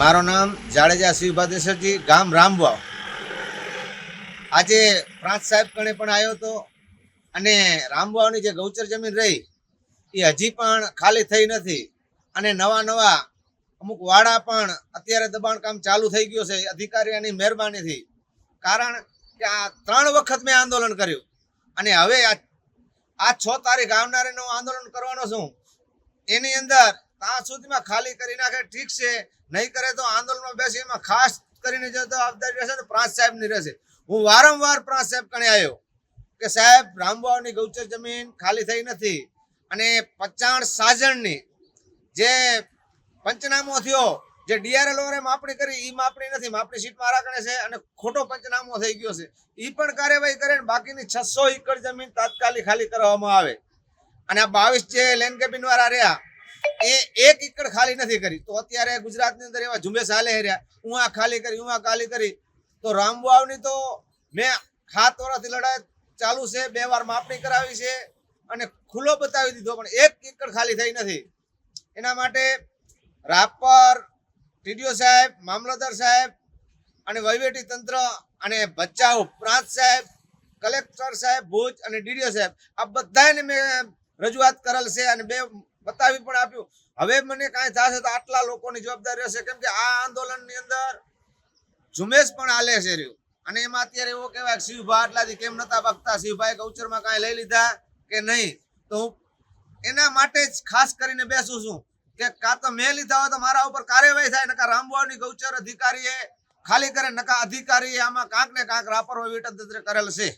મારું નામ જાડેજા શિવભાદેશ્વરજી ગામ રામવાવ. આજે પ્રાંત સાહેબ કણે પણ આવ્યો હતો અને રામવાવની જે ગૌચર જમીન રહી, એ હજી પણ ખાલી થઈ નથી અને નવા નવા અમુક વાડા પણ અત્યારે દબાણ કામ ચાલુ થઈ ગયું છે અધિકારીઓની મહેરબાનીથી. કારણ કે આ ત્રણ વખત મેં આંદોલન કર્યું અને હવે આ છ તારીખ આવનારીનું આંદોલન કરવાનો છું. એની અંદર ત્યાં સુધીમાં ખાલી કરી નાખે, ઠીક છે. નહીં કરે તો આંદોલનમાં બેસી એમાં ખાસ કરીને જો જવાબદારી રહેશે તો પ્રાંત સાહેબની રહેશે. હું વારંવાર પ્રાંત સાહેબ કણે આવ્યો કે સાહેબ, રામબાવની ગૌચર જમીન ખાલી થઈ નથી અને પચાણ સાજણની જે પંચનામો થયો, જે ડીઆરએલ ઓરે માપણી કરી એ માપણી નથી, માપણી સીટ મારા કણે છે અને ખોટો પંચનામો થઈ ગયો છે. એ પણ કાર્યવાહી કરે બાકીની છસો એકર જમીન તાત્કાલિક ખાલી કરવામાં આવે. અને આ બાવીસ જે લેન્ડ કેબિન વાળા રહ્યા એ, એક એકડ ખાલી નથી કરી. તો અત્યારે ગુજરાતની અંદર એવા ઝુંબેશ હાલે રહ્યા. હું આ ખાલી કરી, હું આ ખાલી કરી. તો રામવાવની તો મેં સાત વર્ષથી લડાઈ ચાલુ છે, બે વાર માપણી કરાવી છે અને ખુલ્લો બતાવી દીધો, પણ એક એકડ ખાલી થઈ નથી. એના માટે રાપર, ટીડીઓ સાહેબ, મામલતદાર સાહેબ અને વહીવટી તંત્ર અને ભચાઉ, પ્રાંત સાહેબ, કલેક્ટર સાહેબ, ભુજ અને ડીડીઓ સાહેબ, આ બધાને મેં રજૂઆત કરેલ છે અને બે બતાવી પણ આપ્યું. હવે મને કાંઈ થશે તો આટલા લોકોની જવાબદારી હશે. કેમ કે આ આંદોલનની અંદર ઝુંબેશ પણ હાલે છે રહ્યું. અને એમાં અત્યારે એવો કહેવાય શિવભા આટલાથી કેમ નતા બગતા શિવભાઈ કૌચરમાં કાંઈ લઈ લીધા કે નહીં? તો હું એના માટે જ ખાસ કરીને બેસું છું કે કાં તો મેં લીધા હોય તો મારા ઉપર કાર્યવાહી થાય નકા રામવાવની ગૌચર અધિકારીએ ખાલી કરે નકા અધિકારીએ આમાં કાંક ને કાંક રાપર વહીવટી કરેલ છે.